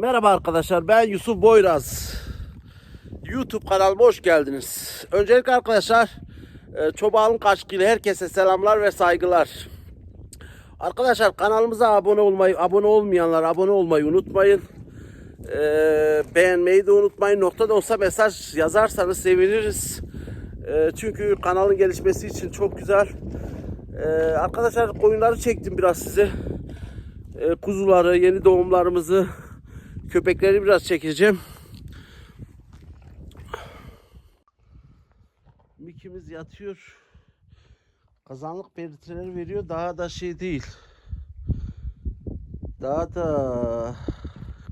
Merhaba arkadaşlar ben Yusuf Boyraz. YouTube kanalıma hoş geldiniz. Öncelikle arkadaşlar e, Çobanın Kaşkı ile herkese selamlar ve saygılar. Arkadaşlar kanalımıza abone olmayı, abone olmayanlar abone olmayı unutmayın. E, beğenmeyi de unutmayın. Nokta da olsa mesaj yazarsanız seviniriz. E, çünkü kanalın gelişmesi için çok güzel. Arkadaşlar koyunları çektim biraz size. Kuzuları, yeni doğumlarımızı, köpekleri biraz çekeceğim. Mikimiz yatıyor. Kazanlık belirtileri veriyor. Daha da şey değil. Daha da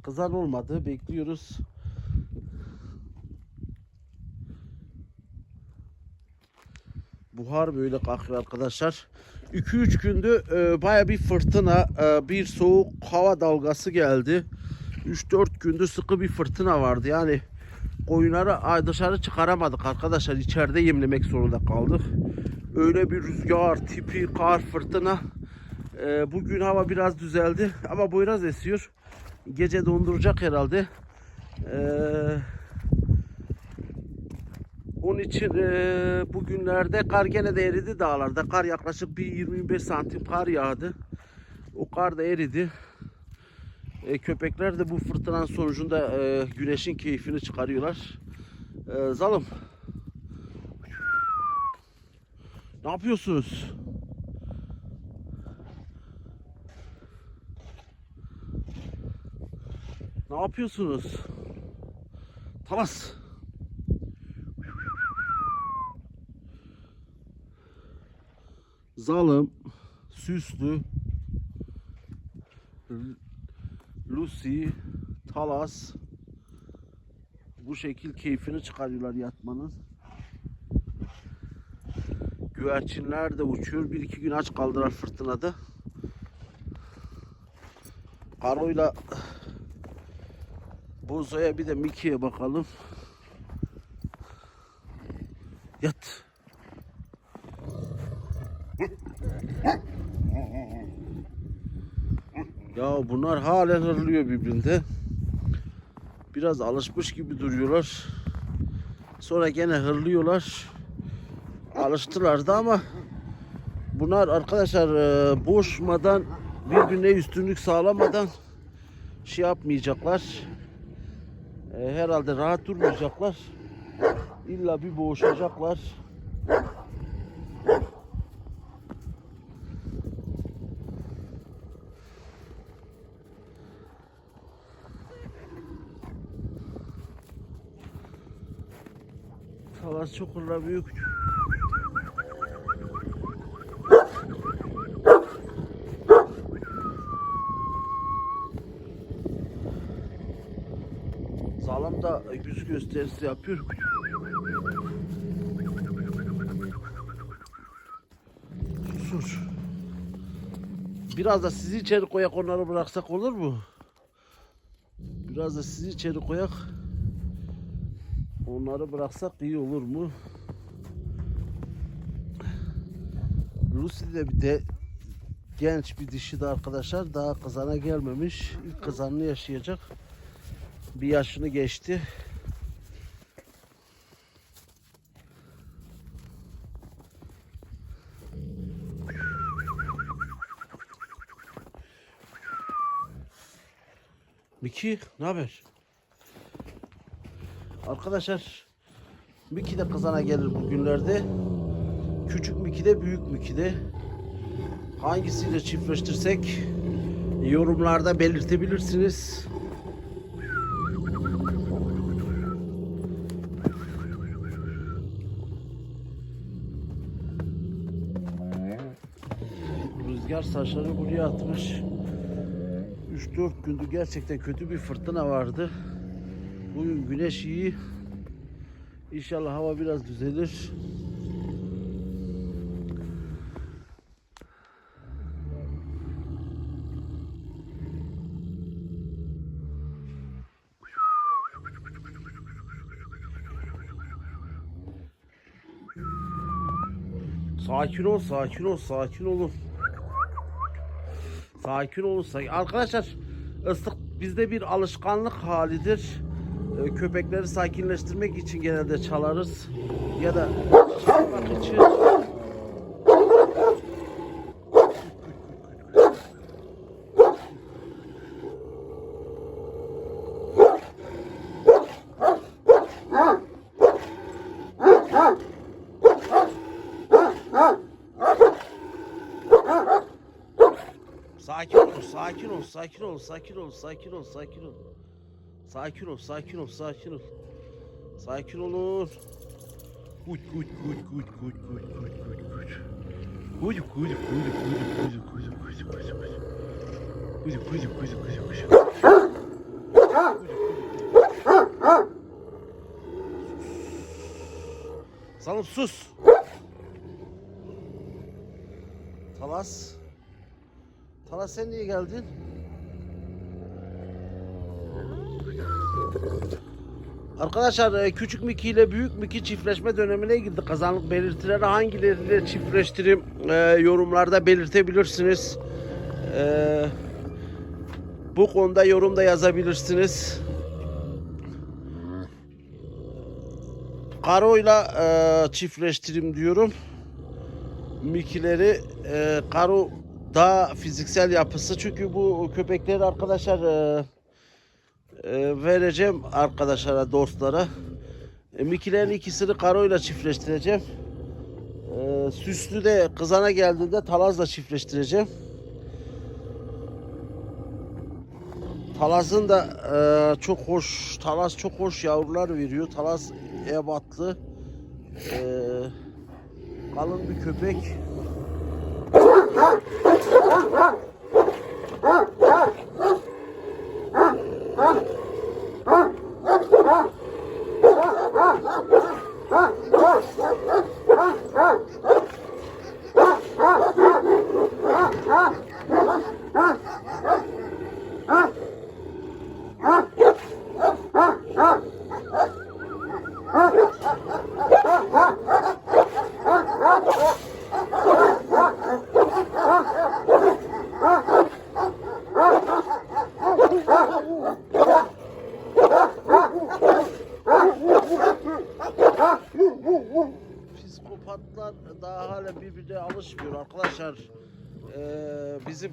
kızan olmadı. Bekliyoruz. Buhar böyle kalkıyor arkadaşlar. 2-3 gündü e, baya bir fırtına, e, bir soğuk hava dalgası geldi. 3-4 gündür sıkı bir fırtına vardı. Yani koyunları dışarı çıkaramadık arkadaşlar. İçeride yemlemek zorunda kaldık. Öyle bir rüzgar, tipi, kar, fırtına. E, bugün hava biraz düzeldi ama biraz esiyor. Gece donduracak herhalde. Eee onun için eee, bugünlerde kar gene de eridi dağlarda. Kar yaklaşık bir 25 santim kar yağdı. O kar da eridi. E, köpekler de bu fırtınanın sonucunda e, güneşin keyfini çıkarıyorlar. E, zalım. Ne yapıyorsunuz? Ne yapıyorsunuz? Talas. Zalım, Süslü, Lucy, Talas bu şekil keyfini çıkarıyorlar yatmanın. Güvercinler de uçuyor. Bir iki gün aç kaldılar fırtınada. Karo'yla Bozo'ya bir de Mickey'e bakalım. Bunlar halen hırlıyor birbirinde. Biraz alışmış gibi duruyorlar. Sonra gene hırlıyorlar. Alıştılar da ama bunlar arkadaşlar e, boğuşmadan birbirine üstünlük sağlamadan şey yapmayacaklar. E, herhalde rahat durmayacaklar. İlla bir boğuşacaklar. Talas çukurlar büyük. Zalim da yüz gösterisi yapıyor. Susur. Biraz da sizi içeri koyak onları bıraksak olur mu? Biraz da sizi içeri koyak. Onları bıraksak iyi olur mu? Lucy de bir de genç bir dişi de arkadaşlar. Daha kızana gelmemiş. İlk kızanını yaşayacak. Bir yaşını geçti. Miki, ne haber? Arkadaşlar Miki de kızana gelir bugünlerde. Küçük Miki de büyük Miki de. Hangisiyle çiftleştirsek yorumlarda belirtebilirsiniz. Rüzgar saçları buraya atmış. 3-4 gündür gerçekten kötü bir fırtına vardı. Bugün güneş iyi. İnşallah hava biraz düzelir. Sakin ol, sakin ol, sakin olun. Sakin olun. Sakin. Arkadaşlar ıslık bizde bir alışkanlık halidir. E, köpekleri sakinleştirmek için genelde çalarız ya da çalmak için Sakin ol, sakin ol, sakin ol, sakin ol, sakin ol, sakin ol. Sakin ol, sakin ol, sakin ol. Sakin olun. Gut, gut, gut, gut, gut, gut, gut, gut, gut. Gut, gut, gut, gut, gut, gut, gut, gut, gut. Gut, gut, gut, gut, gut. Salım sus. Talas. Talas sen niye geldin? Arkadaşlar e, küçük Miki ile büyük Miki çiftleşme dönemine girdi. Kazanlık belirtileri hangileriyle çiftleştirim e, yorumlarda belirtebilirsiniz. E, bu konuda yorum da yazabilirsiniz. Karo'yla e, çiftleştirim diyorum. Mikileri e, Karo daha fiziksel yapısı çünkü bu köpekleri arkadaşlar e, e, vereceğim arkadaşlara dostlara. E, Mikilerin ikisini Karo'yla çiftleştireceğim. E, süslü de kızana geldiğinde Talaz'la çiftleştireceğim. Talaz'ın da e, çok hoş, Talaz çok hoş yavrular veriyor. Talaz ebatlı, e, kalın bir köpek. Psikopatlar daha hala birbirine alışmıyor arkadaşlar. Ee, bizim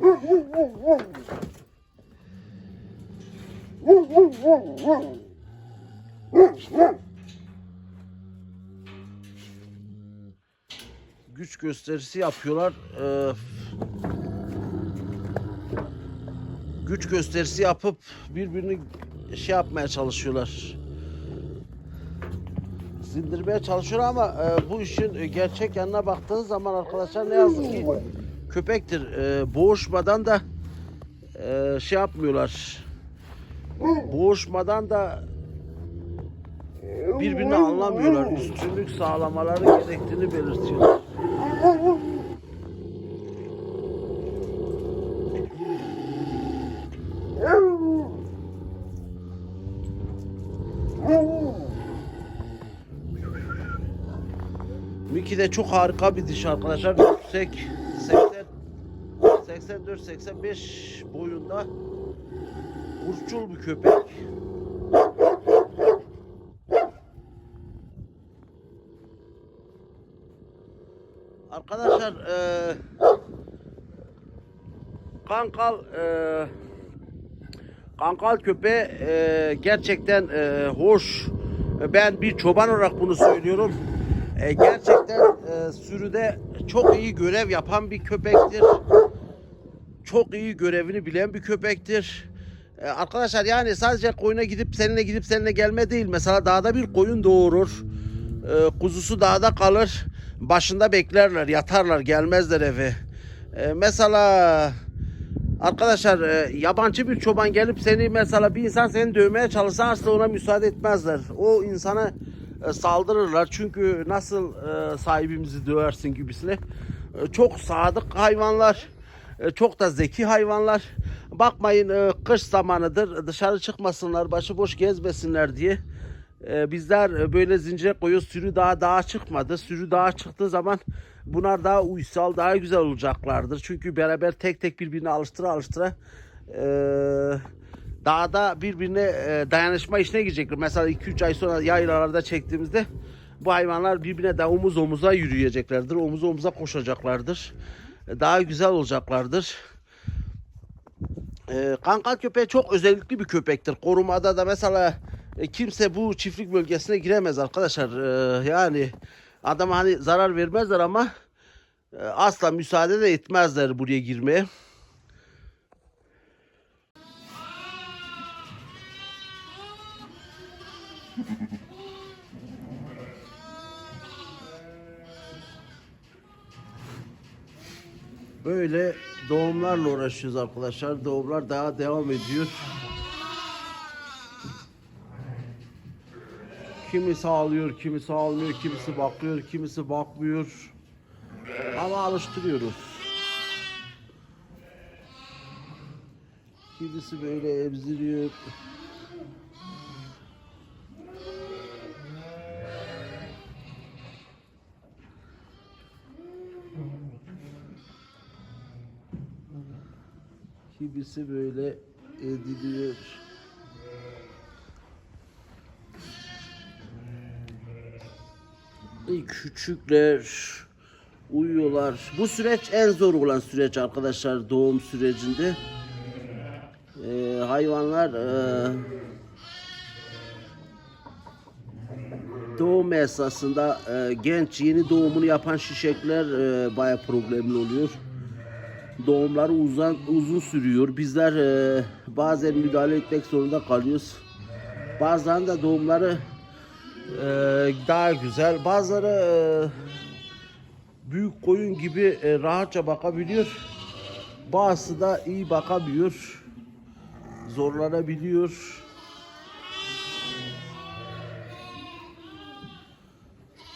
güç gösterisi yapıyorlar. Ee, güç gösterisi yapıp birbirini şey yapmaya çalışıyorlar. Sindirmeye çalışıyorlar ama e, bu işin gerçek yanına baktığınız zaman arkadaşlar ne yazık ki köpektir. E, boğuşmadan da e, şey yapmıyorlar. Boğuşmadan da birbirini anlamıyorlar. Üstünlük sağlamaları gerektiğini belirtiyorlar. Miki de çok harika bir diş arkadaşlar. Yüksek 80 84 85 boyunda burçul bir köpek. Arkadaşlar eee kankal eee kankal köpeği eee, gerçekten eee, hoş. Ben bir çoban olarak bunu söylüyorum. E, gerçekten e, sürüde çok iyi görev yapan bir köpektir. Çok iyi görevini bilen bir köpektir. E, arkadaşlar yani sadece koyuna gidip seninle gidip seninle gelme değil. Mesela dağda bir koyun doğurur. E, kuzusu dağda kalır. Başında beklerler, yatarlar, gelmezler eve. E, mesela Arkadaşlar e, yabancı bir çoban gelip seni mesela bir insan seni dövmeye çalışsa asla ona müsaade etmezler. O insana e, saldırırlar. Çünkü nasıl e, sahibimizi döversin gibisine. E, çok sadık hayvanlar. E, çok da zeki hayvanlar. Bakmayın e, kış zamanıdır dışarı çıkmasınlar, başıboş gezmesinler diye. E, bizler böyle zincire koyuyoruz. Sürü daha dağa çıkmadı. Sürü dağa çıktığı zaman bunlar daha uysal, daha güzel olacaklardır. Çünkü beraber tek tek birbirine alıştıra alıştıra dağda birbirine dayanışma işine girecekler. Mesela 2-3 ay sonra yaylalarda çektiğimizde bu hayvanlar birbirine de omuz omuza yürüyeceklerdir. Omuz omuza koşacaklardır. Daha güzel olacaklardır. E, Kangal köpeği çok özellikli bir köpektir. Korumada da mesela e, kimse bu çiftlik bölgesine giremez arkadaşlar. E, yani adama hani zarar vermezler ama e, asla müsaade de etmezler buraya girmeye. Böyle doğumlarla uğraşıyoruz arkadaşlar. Doğumlar daha devam ediyor. Kimisi ağlıyor, kimisi ağlmıyor, kimisi bakıyor, kimisi bakmıyor. Ama alıştırıyoruz. Kimisi böyle emziriyor. Kimisi böyle ediliyor. Küçükler uyuyorlar. Bu süreç en zor olan süreç arkadaşlar doğum sürecinde. Ee, hayvanlar e, doğum esasında e, genç yeni doğumunu yapan şişekler e, baya problemli oluyor. Doğumları uzun uzun sürüyor. Bizler e, bazen müdahale etmek zorunda kalıyoruz. Bazen de doğumları e, daha güzel. Bazıları e, büyük koyun gibi e, rahatça bakabiliyor. Bazısı da iyi bakamıyor. Zorlanabiliyor.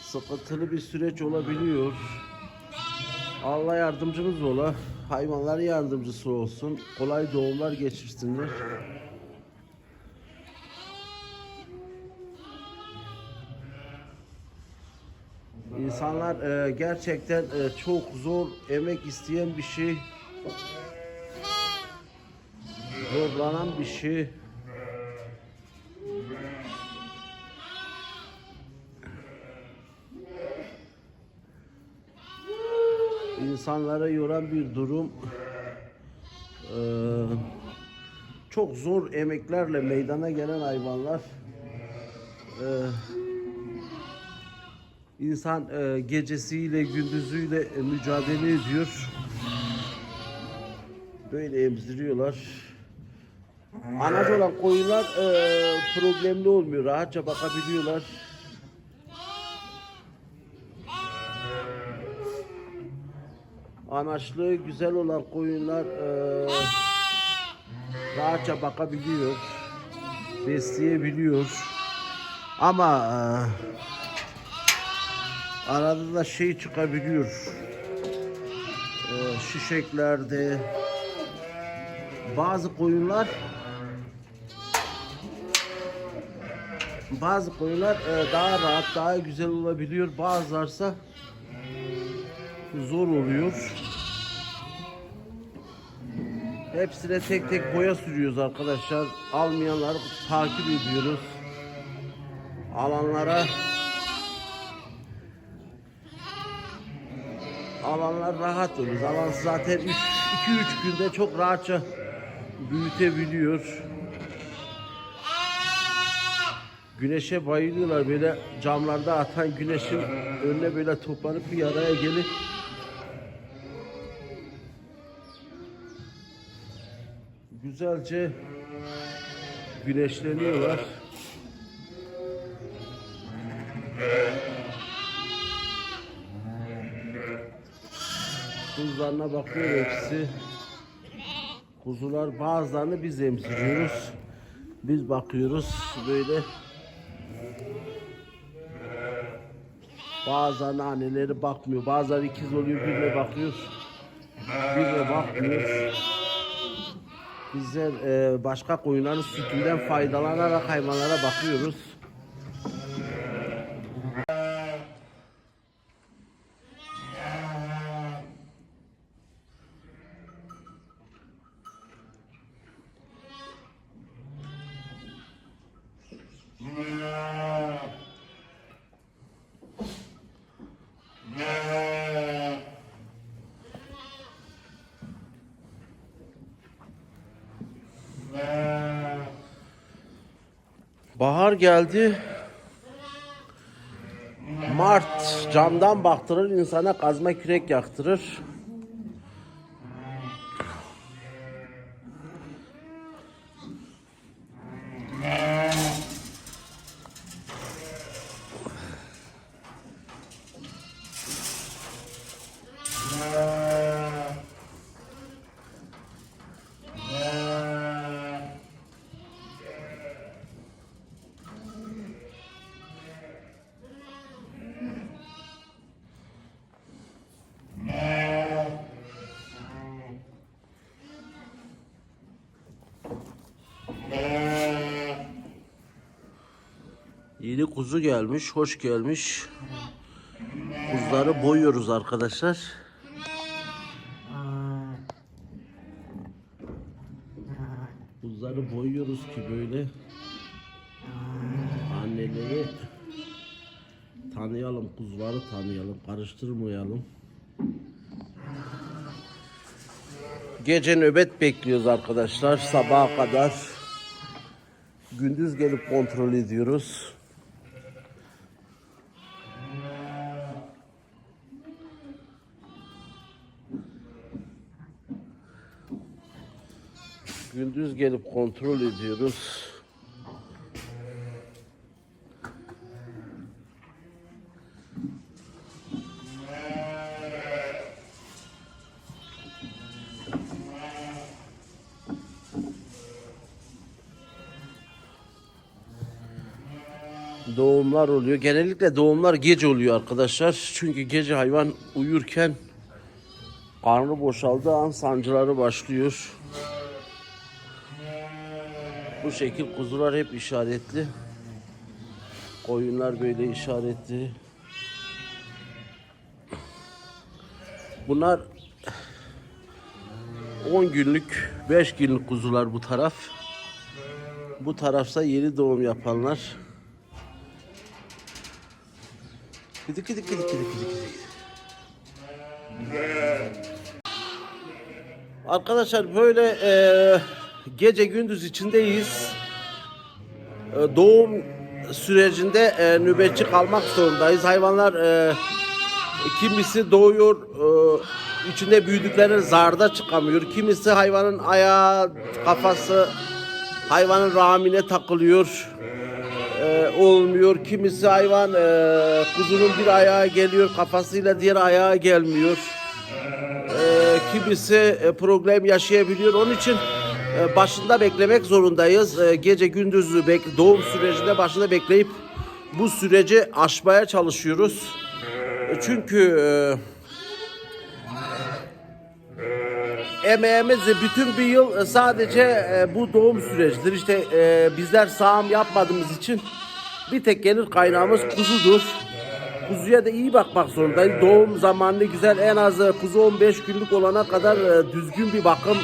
Sıkıntılı bir süreç olabiliyor. Allah yardımcımız ola. Hayvanların yardımcısı olsun. Kolay doğumlar geçirsinler. İnsanlar e, gerçekten e, çok zor emek isteyen bir şey. Zorlanan bir şey. İnsanlara yoran bir durum. Ee, çok zor emeklerle meydana gelen hayvanlar. Ee, İnsan e, gecesiyle gündüzüyle e, mücadele ediyor. Böyle emziriyorlar. Anaç olan koyunlar e, problemli olmuyor. Rahatça bakabiliyorlar. Anaçlığı güzel olan koyunlar e, rahatça bakabiliyor. Besleyebiliyor. Ama e, Arada da şey çıkabiliyor. Ee, şişeklerde bazı koyunlar bazı koyunlar e, daha rahat, daha güzel olabiliyor. Bazılarsa zor oluyor. Hepsine tek tek boya sürüyoruz arkadaşlar. Almayanları takip ediyoruz. Alanlara alanlar rahat olur. Alan zaten 2-3 günde çok rahatça büyütebiliyor. Güneşe bayılıyorlar böyle camlarda atan güneşin önüne böyle toplanıp bir araya gelip güzelce güneşleniyorlar. Kuzularına bakıyor hepsi. Kuzular bazılarını biz emziriyoruz. Biz bakıyoruz böyle. Bazılarına anneleri bakmıyor. Bazıları ikiz oluyor birine bakıyor. Birine bakmıyor. Bizler e, başka koyunların sütünden faydalanarak hayvanlara bakıyoruz. Bahar geldi. Mart camdan baktırır insana kazma kürek yaktırır. Kuzu gelmiş, hoş gelmiş. Kuzuları boyuyoruz arkadaşlar. Kuzuları boyuyoruz ki böyle anneleri tanıyalım, kuzuları tanıyalım, karıştırmayalım. Gece nöbet bekliyoruz arkadaşlar sabaha kadar. Gündüz gelip kontrol ediyoruz. Gündüz gelip kontrol ediyoruz. Doğumlar oluyor. Genellikle doğumlar gece oluyor arkadaşlar. Çünkü gece hayvan uyurken karnı boşaldığı an sancıları başlıyor. Bu şekil kuzular hep işaretli. Koyunlar böyle işaretli. Bunlar 10 günlük, 5 günlük kuzular bu taraf. Bu tarafsa yeni doğum yapanlar. Gidik gidik gidik gidik gidik. gidik. Arkadaşlar böyle e, gece gündüz içindeyiz. E, doğum sürecinde e, nöbetçi kalmak zorundayız. Hayvanlar e, kimisi doğuyor e, içinde büyüdükleri zarda çıkamıyor. Kimisi hayvanın ayağı, kafası hayvanın rahmine takılıyor. E, olmuyor. Kimisi hayvan e, kuzunun bir ayağı geliyor kafasıyla diğer ayağı gelmiyor. E, kimisi e, problem yaşayabiliyor. Onun için başında beklemek zorundayız. E, gece gündüz bek- doğum sürecinde başında bekleyip bu süreci aşmaya çalışıyoruz. E, çünkü e, emeğimiz bütün bir yıl e, sadece e, bu doğum sürecidir. İşte bizler sağım yapmadığımız için bir tek gelir kaynağımız kuzudur. Kuzuya da iyi bakmak zorundayız. Doğum zamanını güzel en az kuzu 15 günlük olana kadar düzgün bir bakım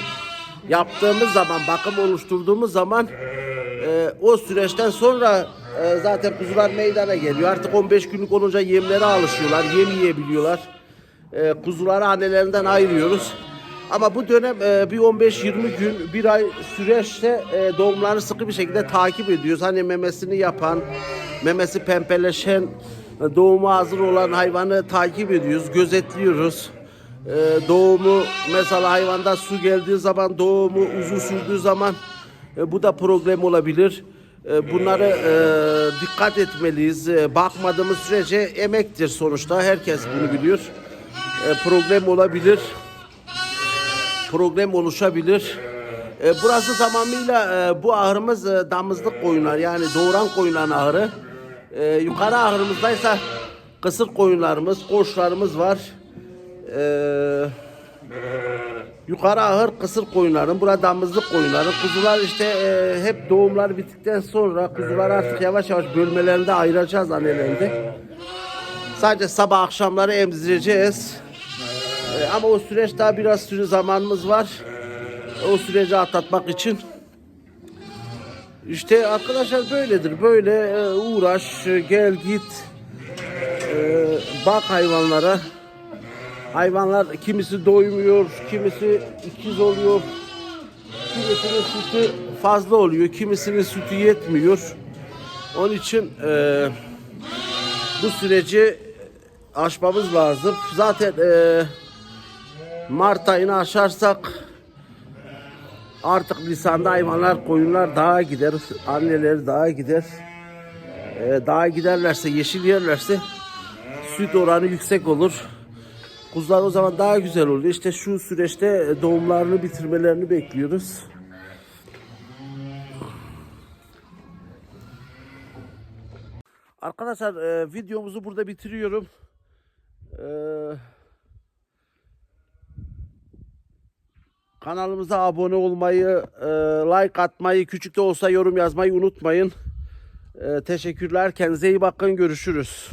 yaptığımız zaman, bakım oluşturduğumuz zaman e, o süreçten sonra e, zaten kuzular meydana geliyor. Artık 15 günlük olunca yemlere alışıyorlar, yem yiyebiliyorlar. E, kuzuları annelerinden ayırıyoruz. Ama bu dönem e, bir 15-20 gün, bir ay süreçte e, doğumlarını sıkı bir şekilde takip ediyoruz. Hani memesini yapan, memesi pembeleşen, e, doğuma hazır olan hayvanı takip ediyoruz, gözetliyoruz. E, doğumu mesela hayvanda su geldiği zaman, doğumu uzun sürdüğü zaman e, bu da problem olabilir. E, bunları e, dikkat etmeliyiz. E, bakmadığımız sürece emektir sonuçta. Herkes bunu biliyor. E, problem olabilir problem oluşabilir. E, burası tamamıyla e, bu ahırımız e, damızlık koyunlar yani doğuran koyunların ahırı. E, yukarı ahırımızdaysa kısır koyunlarımız, koçlarımız var. E, yukarı ahır kısır koyunların, burada damızlık koyunların. Kuzular işte e, hep doğumlar bittikten sonra kuzular artık yavaş yavaş bölmelerinde ayıracağız annelerinde. Sadece sabah akşamları emzireceğiz. E, ama o süreç daha biraz süre zamanımız var. O süreci atlatmak için. İşte arkadaşlar böyledir. Böyle e, uğraş, gel git. E, bak hayvanlara. Hayvanlar kimisi doymuyor, kimisi ikiz oluyor. Kimisinin sütü fazla oluyor, kimisinin sütü yetmiyor. Onun için e, bu süreci aşmamız lazım. Zaten e, Mart ayını aşarsak artık Nisan'da hayvanlar, koyunlar dağa gider, anneleri dağa gider. E, dağa giderlerse, yeşil yerlerse süt oranı yüksek olur. Kuzular o zaman daha güzel oluyor. İşte şu süreçte doğumlarını bitirmelerini bekliyoruz. Arkadaşlar e, videomuzu burada bitiriyorum. E, kanalımıza abone olmayı, e, like atmayı, küçük de olsa yorum yazmayı unutmayın. E, teşekkürler. Kendinize iyi bakın. Görüşürüz.